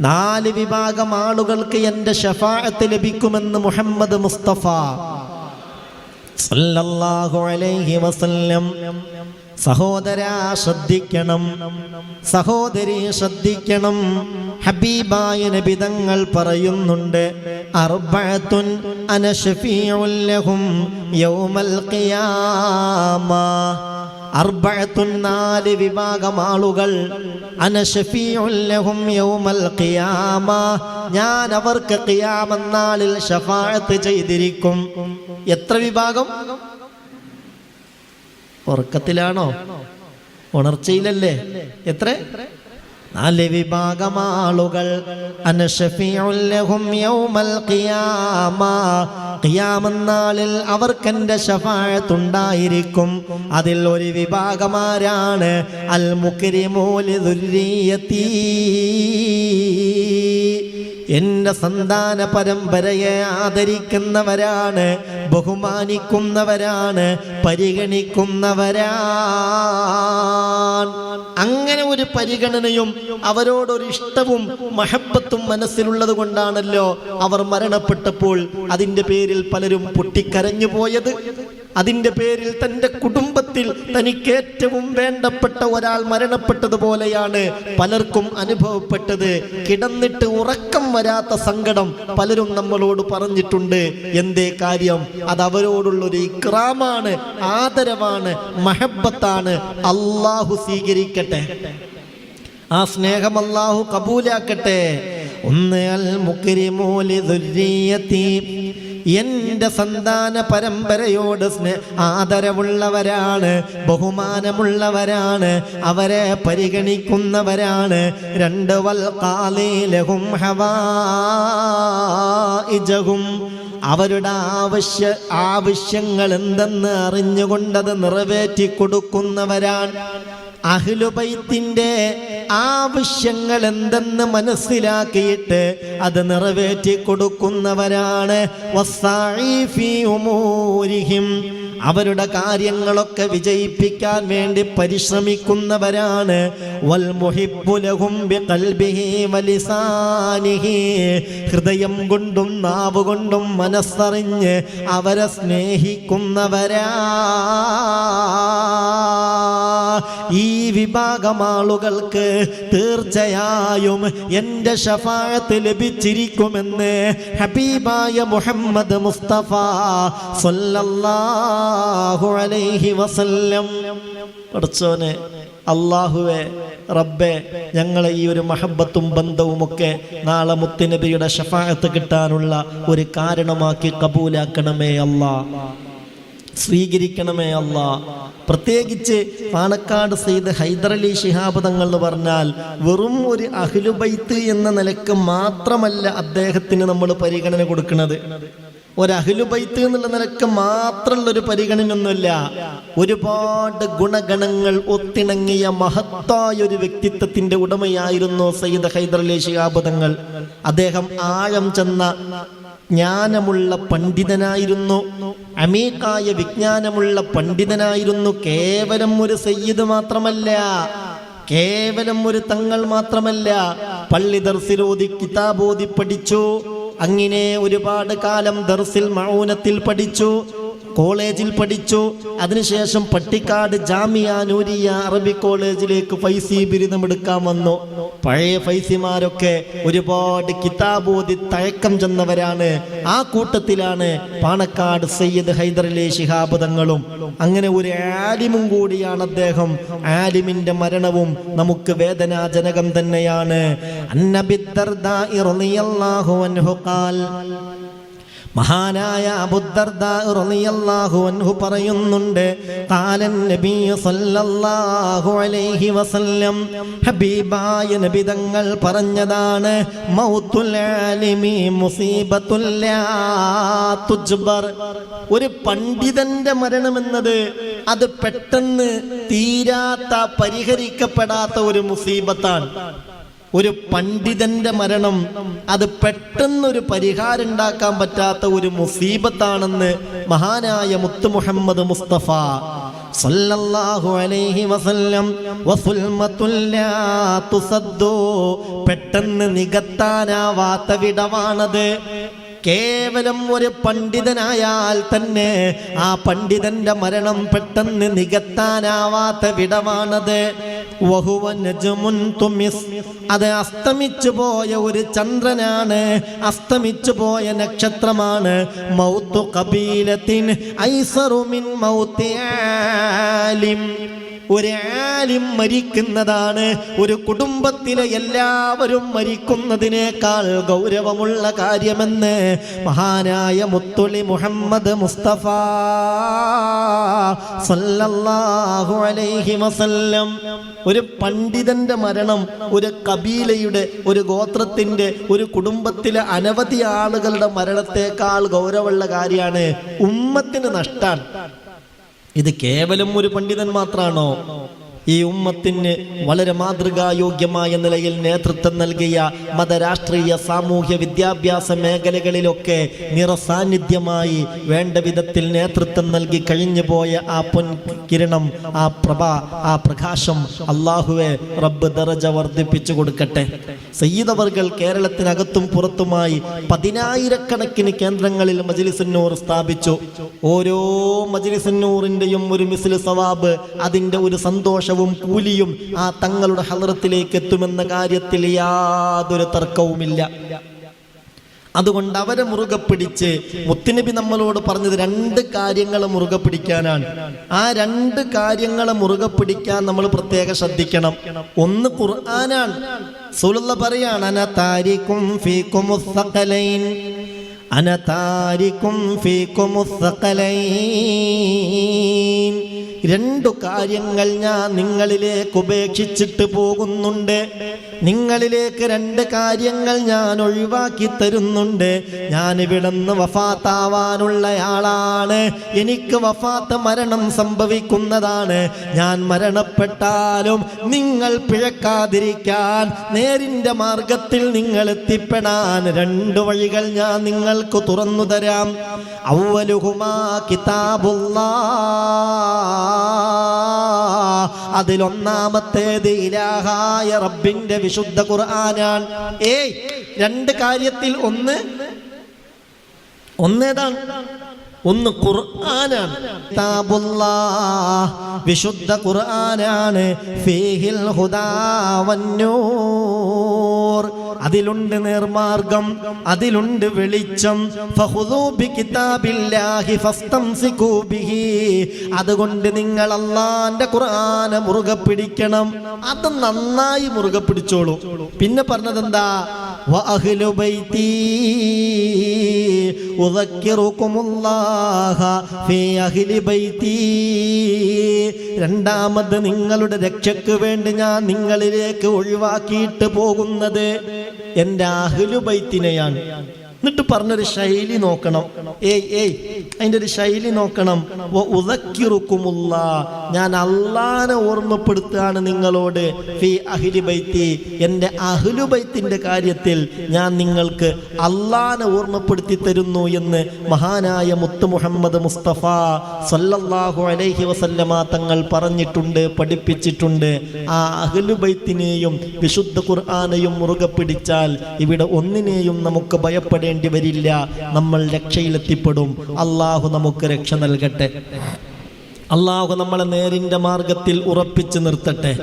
നാല് വിഭാഗം ആളുകൾക്ക് എന്റെ ഷഫാഅത്ത് ലഭിക്കുമെന്ന് മുഹമ്മദ് മുസ്തഫ. സല്ലല്ലാഹു അലൈഹി വസല്ലം. സഹോദരാ ശ്രദ്ധിക്കണം. സഹോദരി ശ്രദ്ധിക്കണം. ഹബീബായ നബിതങ്ങൾ പറയുന്നുണ്ട് അർബഅത്തുൻ അന ശഫീഉൽ ലഹും യൗമൽ ഖിയാമ. അർബഅത്തുൻ നാല് വിഭാഗം ആളുകൾ ഞാൻ അവർക്ക് ഖിയാമന്നാളിൽ ഷഫാഅത്ത് ചെയ്തിരിക്കും. എത്ര വിഭാഗം? ഉറക്കത്തിലാണോ? ഉണർച്ചയിലല്ലേ? എത്ര? നാല് വിഭാഗം ആളുകൾ ഖിയാമന്നാളിൽ അവർക്കെന്റെ ഷഫാഴത്തുണ്ടായിരിക്കും അതിൽ ഒരു വിഭാഗമാരാണ് അൽ മുക്രിമൂലി ദുര്രിയത്തീ എന്റെ സന്താന പരമ്പരയെ ആദരിക്കുന്നവരാണ് ബഹുമാനിക്കുന്നവരാണ് പരിഗണിക്കുന്നവരാണ്. അങ്ങനെ ഒരു പരിഗണനയും അവരോടൊരു ഇഷ്ടവും മഹബത്തും മനസ്സിലുള്ളത് കൊണ്ടാണല്ലോ അവർ മരണപ്പെട്ടപ്പോൾ അതിന്റെ പേരിൽ പലരും പൊട്ടിക്കരഞ്ഞു പോയത് അതിന്റെ പേരിൽ തന്റെ കുടുംബത്തിൽ തനിക്ക് ഏറ്റവും വേണ്ടപ്പെട്ട ഒരാൾ മരണപ്പെട്ടതുപോലെയാണ് പലർക്കും അനുഭവപ്പെട്ടത്. കിടന്നിട്ട് ഉറക്കം വരാത്ത സങ്കടം പലരും നമ്മളോട് പറഞ്ഞിട്ടുണ്ട്. എന്തേ കാര്യം? അത് അവരോടുള്ളൊരു ഇക്രാമാണ് ആദരവാണ് മഹബത്താണ്. അള്ളാഹു സ്വീകരിക്കട്ടെ. ആ സ്നേഹം അള്ളാഹു കബൂലാക്കട്ടെ. ഒന്ന് അൽ മുക്രിമൂലി ദുര്രിയത്തി എന്റെ സന്താന പരമ്പരയോട് ആദരവുള്ളവരാണ് ബഹുമാനമുള്ളവരാണ് അവരെ പരിഗണിക്കുന്നവരാണ്. രണ്ട് വൽ കാലീലഹും ഹവാഇജഹും. അവരുടെ ആവശ്യ ആവശ്യങ്ങൾ എന്തെന്ന് അറിഞ്ഞുകൊണ്ടത് നിറവേറ്റി കൊടുക്കുന്നവരാണ് അഹ്ലുബൈത്തിന്റെ ആവശ്യങ്ങൾ എന്തെന്ന് മനസ്സിലാക്കിയിട്ട് അത് നിറവേറ്റി കൊടുക്കുന്നവരാണ്. അവരുടെ കാര്യങ്ങളൊക്കെ വിജയിപ്പിക്കാൻ വേണ്ടി പരിശ്രമിക്കുന്നവരാണ്. ഹൃദയം കൊണ്ടും നാവ് കൊണ്ടും മനസ്സറിഞ്ഞ് അവരെ സ്നേഹിക്കുന്നവരാ ഈ വിഭാഗം ആളുകൾക്ക് തീർച്ചയായും എന്റെ ഷഫായത്ത് ലഭിച്ചിരിക്കുമെന്ന് ഹബീബായ മുഹമ്മദ് മുസ്തഫ സല്ലല്ലാഹു അലൈഹി വസല്ലം. പഠിച്ചോനെ അള്ളാഹുവെ റബ്ബെ ഞങ്ങളെ ഈ ഒരു മഹബത്തും ബന്ധവുമൊക്കെ നാളെ മുത്തുനബിയുടെ ഷഫായത്ത് കിട്ടാനുള്ള ഒരു കാരണമാക്കി കബൂലാക്കണമേ അല്ലാ സ്വീകരിക്കണമേ അല്ല. പ്രത്യേകിച്ച് പാണക്കാട് സെയ്ദ് ഹൈദരലി ശിഹാബ് തങ്ങൾ എന്ന് പറഞ്ഞാൽ വെറും ഒരു അഖിലുബൈത്ത് എന്ന നിലയ്ക്ക് മാത്രമല്ല അദ്ദേഹത്തിന് നമ്മൾ പരിഗണന കൊടുക്കുന്നത്. ഒരു അഖിലുബൈത്ത് എന്നുള്ള നിലയ്ക്ക് മാത്രമുള്ള ഒരു പരിഗണനയൊന്നുമില്ല. ഒരുപാട് ഗുണഗണങ്ങൾ ഒത്തിണങ്ങിയ മഹത്തായ ഒരു വ്യക്തിത്വത്തിന്റെ ഉടമയായിരുന്നു സയ്യിദ് ഹൈദരലി ശിഹാബ് തങ്ങൾ. അദ്ദേഹം ആഴം ചെന്ന ജ്ഞാനമുള്ള പണ്ഡിതനായിരുന്നു. അമീക്കായ വിജ്ഞാനമുള്ള പണ്ഡിതനായിരുന്നു. കേവലം ഒരു സയ്യിദ് മാത്രമല്ല. കേവലം ഒരു തങ്ങൾ മാത്രമല്ല. പള്ളി ദർസിലോതി കിതാബോധി പഠിച്ചു. അങ്ങനെ ഒരുപാട് കാലം ദർസിൽ മൗനത്തിൽ പഠിച്ചു. കോളേജിൽ പഠിച്ചു. അതിനുശേഷം പട്ടിക്കാട് ജാമിയ നൂരിയ അറബി കോളേജിലേക്ക് ഫൈസി ബിരുദം എടുക്കാൻ വന്നു. പഴയ ഫൈസിമാരൊക്കെ ഒരുപാട് കിതാബോധി തഴക്കം ചെന്നവരാണ്. ആ കൂട്ടത്തിലാണ് പാണക്കാട് സയ്യിദ് ഹൈദറിലെ ശിഹാബ് തങ്ങളും. അങ്ങനെ ഒരു ആലിമും കൂടിയാണ് അദ്ദേഹം. ആലിമിന്റെ മരണവും നമുക്ക് വേദനാജനകം തന്നെയാണ്. മഹാനായ അബുദ്ദർദാഹു പറയുന്നുണ്ട് നബി സല്ലല്ലാഹു അലൈഹി വസല്ലം ഹബീബായ നബിതങ്ങൾ പറഞ്ഞതാണ് ആലിമി മുസീബത്തുൽ തുജ്ബർ. ഒരു പണ്ഡിതന്റെ മരണം എന്നത് അത് പെട്ടെന്ന് തീരാത്ത പരിഹരിക്കപ്പെടാത്ത ഒരു മുസീബത്താണ്. ഒരു പണ്ഡിതന്റെ മരണം അത് പെട്ടെന്നൊരു പരിഹാരം ഉണ്ടാക്കാൻ പറ്റാത്ത ഒരു മുസീബത്താണെന്ന് മഹാനായ മുത്തു മുഹമ്മദ് മുസ്തഫ പെട്ടെന്ന് നികത്താനാവാത്ത വിടവാണത് കേവലം ഒരു പണ്ഡിതനായാൽ തന്നെ ആ പണ്ഡിതന്റെ മരണം പെട്ടെന്ന് നികത്താനാവാത്ത വിടവാണത്. അത് അസ്തമിച്ചു പോയ ഒരു ചന്ദ്രനാണ്. അസ്തമിച്ചു പോയ നക്ഷത്രമാണ് മൗത്തു കബീലത്തിൻ ഐസറുമിൻ മൗത്തി ആലിം. ഒരു മരിക്കുന്നതാണ്. ഒരു കുടുംബത്തിലെ എല്ലാവരും മരിക്കുന്നതിനേക്കാൾ ഗൗരവമുള്ള കാര്യമെന്ന് മഹാനായ മുത്തുളി മുഹമ്മദ് മുസ്തഫ സല്ലല്ലാഹു അലൈഹി വസല്ലം. ഒരു പണ്ഡിതന്റെ മരണം ഒരു കബീലയുടെ ഒരു ഗോത്രത്തിന്റെ ഒരു കുടുംബത്തിലെ അനവധി ആളുകളുടെ മരണത്തെക്കാൾ ഗൗരവമുള്ള കാര്യമാണ് ഉമ്മത്തിന് നഷ്ടാണ്. ഇത് കേവലം ഒരു പണ്ഡിതൻ മാത്രാണോ? ഈ ഉമ്മത്തിന് വളരെ മാതൃകായോഗ്യമായ നിലയിൽ നേതൃത്വം നൽകിയ മതരാഷ്ട്രീയ സാമൂഹ്യ വിദ്യാഭ്യാസ മേഖലകളിലൊക്കെ നിറസാന്നിധ്യമായി വേണ്ട വിധത്തിൽ നേതൃത്വം നൽകി കഴിഞ്ഞു പോയ ആ പൊൻ കിരണം ആ പ്രഭ ആ പ്രകാശം അള്ളാഹുവെ റബ്ബ് ദറജ വർദ്ധിപ്പിച്ചു കൊടുക്കട്ടെ. സയ്യിദവർകൾ കേരളത്തിനകത്തും പുറത്തുമായി പതിനായിരക്കണക്കിന് കേന്ദ്രങ്ങളിൽ മജ്ലിസുന്നൂർ സ്ഥാപിച്ചു. ഓരോ മജ്ലിസുന്നൂറിന്റെയും ഒരു മിസിൽ സവാബ് അതിന്റെ ഒരു സന്തോഷവും കൂലിയും ആ തങ്ങളുടെ ഹലറത്തിലേക്ക് എത്തുമെന്ന കാര്യത്തിൽ യാതൊരു തർക്കവുമില്ല. അതുകൊണ്ട് അവരെ മുറുകെ പിടിച്ച് മുത്തുനബി നമ്മളോട് പറഞ്ഞത് രണ്ട് കാര്യങ്ങൾ മുറുകെ പിടിക്കാനാണ്. ആ രണ്ട് കാര്യങ്ങളെ മുറുകെ പിടിക്കാൻ നമ്മൾ പ്രത്യേകം ശ്രദ്ധിക്കണം. ഒന്ന് ഖുർആനാണ്. സുലുള്ള പറയാണ് അനതാരിക്കും ഫീക്കുമുസ്സഖലൈൻ അന താരിക്കും ഫീക്കുമുസ്സഖലൈൻ രണ്ടു കാര്യങ്ങൾ ഞാൻ നിങ്ങളിലേക്ക് ഉപേക്ഷിച്ചിട്ട് പോകുന്നുണ്ട്. നിങ്ങളിലേക്ക് രണ്ട് കാര്യങ്ങൾ ഞാൻ ഒഴിവാക്കി തരുന്നുണ്ട്. ഞാൻ ഇവിടുന്ന് വഫാത്താവാനുള്ള ആളാണ് എനിക്ക് വഫാത്ത് മരണം സംഭവിക്കുന്നതാണ്. ഞാൻ മരണപ്പെട്ടാലും നിങ്ങൾ പിഴക്കാതിരിക്കാൻ നേരിന്റെ മാർഗത്തിൽ നിങ്ങൾ എത്തിപ്പെടാൻ രണ്ട് വഴികൾ ഞാൻ നിങ്ങൾക്ക് തുറന്നു തരാം. ഔവലുഹുമാ കിതാബുല്ലാ. അതിലൊന്നാമത്തേത് ഇലാഹായ റബ്ബിന്റെ വിശുദ്ധ ഖുർആനാണ്. ഏയ് രണ്ട് കാര്യത്തിൽ ഒന്ന് ഒന്നേതാണ്? ഒന്ന് ഖുർആനാണ്. വിശുദ്ധ ഖുർആനാണ്. ഫീഹിൽ ഹുദാവന്നൂർ അതിലുണ്ട് നേർമാർഗം അതിലുണ്ട് വെളിച്ചം. അതുകൊണ്ട് നിങ്ങൾ അള്ളാന്റെ ഖുർആന മുറുകെ പിടിക്കണം. അത് നന്നായി മുറുകെ പിടിച്ചോളൂ. പിന്നെ പറഞ്ഞത് എന്താ വഅഹ്ലു ബൈതി രണ്ടാമത് നിങ്ങളുടെ രക്ഷയ്ക്ക് വേണ്ടി ഞാൻ നിങ്ങളിലേക്ക് ഒഴിവാക്കിയിട്ട് പോകുന്നത് എന്റെ അഹ്ലുബൈത്തിനെയാണ് എന്നിട്ട് പറഞ്ഞൊരു ശൈലി നോക്കണം. ഏയ് ഏയ് അതിന്റെ ഒരു ശൈലി നോക്കണം. ഉദക്കിറുക്കുമുള്ള ഞാൻ അള്ളാനെ ഓർമ്മപ്പെടുത്തുകയാണ് നിങ്ങളോട്. ഫി അഹ്ലി ബൈത്തി. എന്റെ അഹ്ലു ബൈത്തിന്റെ കാര്യത്തിൽ ഞാൻ നിങ്ങൾക്ക് അള്ളാനെ ഓർമ്മപ്പെടുത്തി തരുന്നു എന്ന് മഹാനായ മുത്ത് മുഹമ്മദ് മുസ്തഫ സല്ലല്ലാഹു അലൈഹി വസല്ലമ തങ്ങൾ പറഞ്ഞിട്ടുണ്ട് പഠിപ്പിച്ചിട്ടുണ്ട്. ആ അഹ്ലു ബൈത്തിനെയും വിശുദ്ധ ഖുർആാനെയും മുറുകെ പിടിച്ചാൽ ഇവിടെ ഒന്നിനെയും നമുക്ക് ഭയപ്പെടേണ്ടി വരില്ല. നമ്മൾ രക്ഷയിലെത്തിപ്പെടും അള്ളാഹു നമുക്ക് രക്ഷ നൽകട്ടെ. അള്ളാഹു നമ്മളെ നേരിന്റെ മാർഗത്തിൽ ഉറപ്പിച്ചു നിർത്തട്ടെ.